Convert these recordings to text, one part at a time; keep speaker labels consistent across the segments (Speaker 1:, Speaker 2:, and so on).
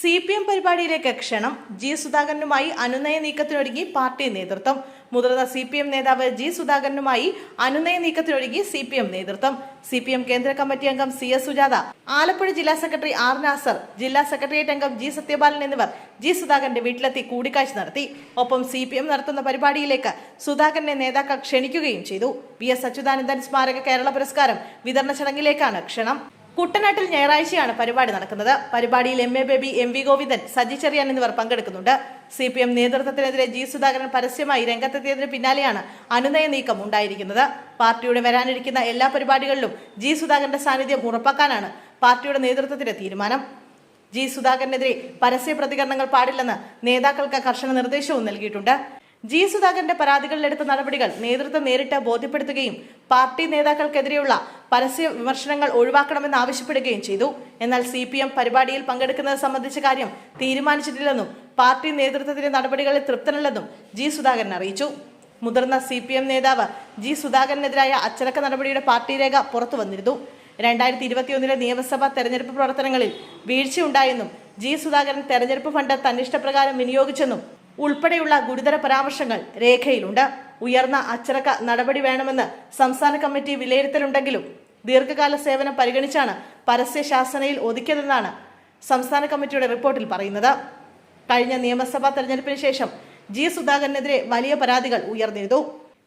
Speaker 1: C P M പരിപാടിയിലേക്ക് ക്ഷണം. G സുധാകരനുമായി അനുനയ നീക്കത്തിനൊരുങ്ങി പാർട്ടി നേതൃത്വം. മുതിർന്ന സി പി എം നേതാവ് ജി സുധാകരനുമായി അനുനയ നീക്കത്തിനൊരുങ്ങി സി പി എം നേതൃത്വം. സി പി എം കേന്ദ്ര കമ്മിറ്റി അംഗം സി എസ് സുജാത ആലപ്പുഴ ജില്ലാ സെക്രട്ടറി ആർ നാസർ ജില്ലാ സെക്രട്ടേറിയറ്റ് അംഗം ജി സത്യപാലൻ എന്നിവർ ജി സുധാകരന്റെ വീട്ടിലെത്തി കൂടിക്കാഴ്ച നടത്തി. ഒപ്പം സി പി എം നടത്തുന്ന പരിപാടിയിലേക്ക് സുധാകരനെ നേതാക്കൾ ക്ഷണിക്കുകയും ചെയ്തു. വി എസ് അച്യുതാനന്ദൻ സ്മാരക കേരള പുരസ്കാരം വിതരണ ചടങ്ങിലേക്കാണ് ക്ഷണം. കുട്ടനാട്ടിൽ ഞായറാഴ്ചയാണ് പരിപാടി നടക്കുന്നത്. പരിപാടിയിൽ M A Baby M V Govindan Saji Cherian എന്നിവർ പങ്കെടുക്കുന്നുണ്ട്. സി പി എം നേതൃത്വത്തിനെതിരെ ജി സുധാകരൻ പരസ്യമായി രംഗത്തെത്തിയതിന് പിന്നാലെയാണ് അനുനയ നീക്കം ഉണ്ടായിരിക്കുന്നത്. പാർട്ടിയുടെ വരാനിരിക്കുന്ന എല്ലാ പരിപാടികളിലും ജി സുധാകരന്റെ സാന്നിധ്യം ഉറപ്പാക്കാനാണ് പാർട്ടിയുടെ നേതൃത്വത്തിന്റെ തീരുമാനം. ജി സുധാകരനെതിരെ പരസ്യ പ്രതികരണങ്ങൾ പാടില്ലെന്ന് നേതാക്കൾക്ക് കർശന നിർദ്ദേശവും നൽകിയിട്ടുണ്ട്. ജി സുധാകരന്റെ പരാതികളിലെടുത്ത നടപടികൾ നേതൃത്വം നേരിട്ട് ബോധ്യപ്പെടുത്തുകയും പാർട്ടി നേതാക്കൾക്കെതിരെയുള്ള പരസ്യ വിമർശനങ്ങൾ ഒഴിവാക്കണമെന്ന് ആവശ്യപ്പെടുകയും ചെയ്തു. എന്നാൽ സി പി എം പരിപാടിയിൽ പങ്കെടുക്കുന്നത് സംബന്ധിച്ച കാര്യം തീരുമാനിച്ചിട്ടില്ലെന്നും പാർട്ടി നേതൃത്വത്തിന്റെ നടപടികളിൽ തൃപ്തനല്ലെന്നും ജി സുധാകരൻ അറിയിച്ചു. മുതിർന്ന സി പി എം നേതാവ് ജി സുധാകരനെതിരായ അച്ചടക്ക നടപടിയുടെ പാർട്ടി രേഖ പുറത്തു വന്നിരുന്നു. രണ്ടായിരത്തി ഇരുപത്തിയൊന്നിലെ നിയമസഭാ തെരഞ്ഞെടുപ്പ് പ്രവർത്തനങ്ങളിൽ വീഴ്ചയുണ്ടായെന്നും ജി സുധാകരൻ തെരഞ്ഞെടുപ്പ് ഫണ്ട് തന്നിഷ്ടപ്രകാരം വിനിയോഗിച്ചെന്നും ഉൾപ്പെടെയുള്ള ഗുരുതര പരാമർശങ്ങൾ രേഖയിലുണ്ട്. ഉയർന്ന അച്ചടക്ക നടപടി വേണമെന്ന് സംസ്ഥാന കമ്മിറ്റി വിലയിരുത്തലുണ്ടെങ്കിലും ദീർഘകാല സേവനം പരിഗണിച്ചാണ് പരസ്യ ശാസനയിൽ ഒതുക്കിയതെന്നാണ് സംസ്ഥാന കമ്മിറ്റിയുടെ റിപ്പോർട്ടിൽ പറയുന്നത്. കഴിഞ്ഞ നിയമസഭാ തെരഞ്ഞെടുപ്പിന് ശേഷം ജി സുധാകരനെതിരെ വലിയ പരാതികൾ ഉയർന്നിരുന്നു.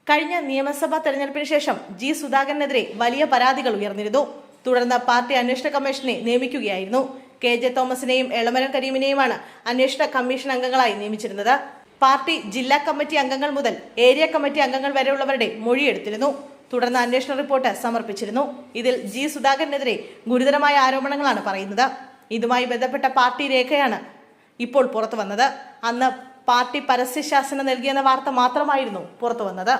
Speaker 1: കഴിഞ്ഞ നിയമസഭാ തെരഞ്ഞെടുപ്പിന് ശേഷം ജി സുധാകരനെതിരെ വലിയ പരാതികൾ ഉയർന്നിരുന്നു. തുടർന്ന് പാർട്ടി അന്വേഷണ കമ്മീഷനെ നിയമിക്കുകയായിരുന്നു. കെ ജെ തോമസിനെയും എളമരം കരീമിനെയുമാണ് അന്വേഷണ കമ്മീഷൻ അംഗങ്ങളായി നിയമിച്ചിരുന്നത്. പാർട്ടി ജില്ലാ കമ്മിറ്റി അംഗങ്ങൾ മുതൽ ഏരിയ കമ്മിറ്റി അംഗങ്ങൾ വരെയുള്ളവരുടെ മൊഴിയെടുത്തിരുന്നു. തുടർന്ന് അന്വേഷണ റിപ്പോർട്ട് സമർപ്പിച്ചിരുന്നു. ഇതിൽ ജി സുധാകരനെതിരെ ഗുരുതരമായ ആരോപണങ്ങളാണ് പറയുന്നത്. ഇതുമായി ബന്ധപ്പെട്ട പാർട്ടി രേഖയാണ് ഇപ്പോൾ പുറത്തു വന്നത് അന്ന് പാർട്ടി പരസ്യശാസന നൽകിയെന്ന വാർത്ത മാത്രമായിരുന്നു പുറത്തു വന്നത്